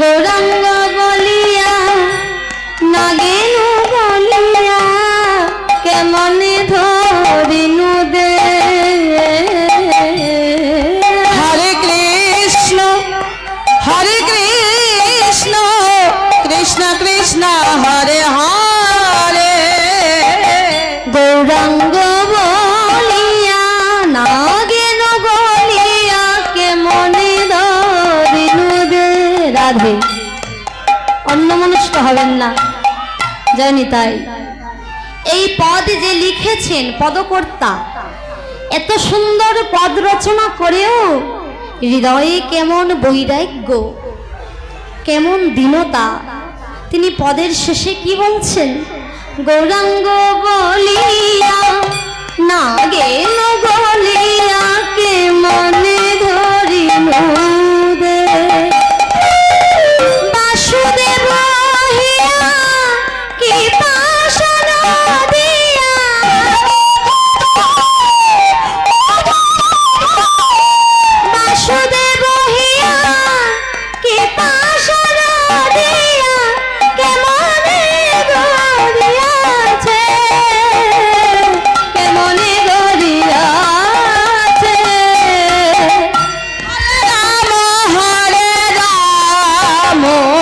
গৌরাঙ্গ বলিয়া নাগেন বলিয়া কেমন ধরিনু দে? হরে কৃষ্ণ হরে কৃষ্ণ কৃষ্ণ কৃষ্ণ। রাধে। অন্য মনস্ক হবেন না। জানি তাই। এই পদ যে লিখেছেন পদকর্তা, এত সুন্দর পদ রচনা করেও হৃদয়ে কেমন বৈরাগ্য, কেমন দীনতা। তিনি পদের শেষে কি বলছেন? গৌরাঙ্গ Vamos.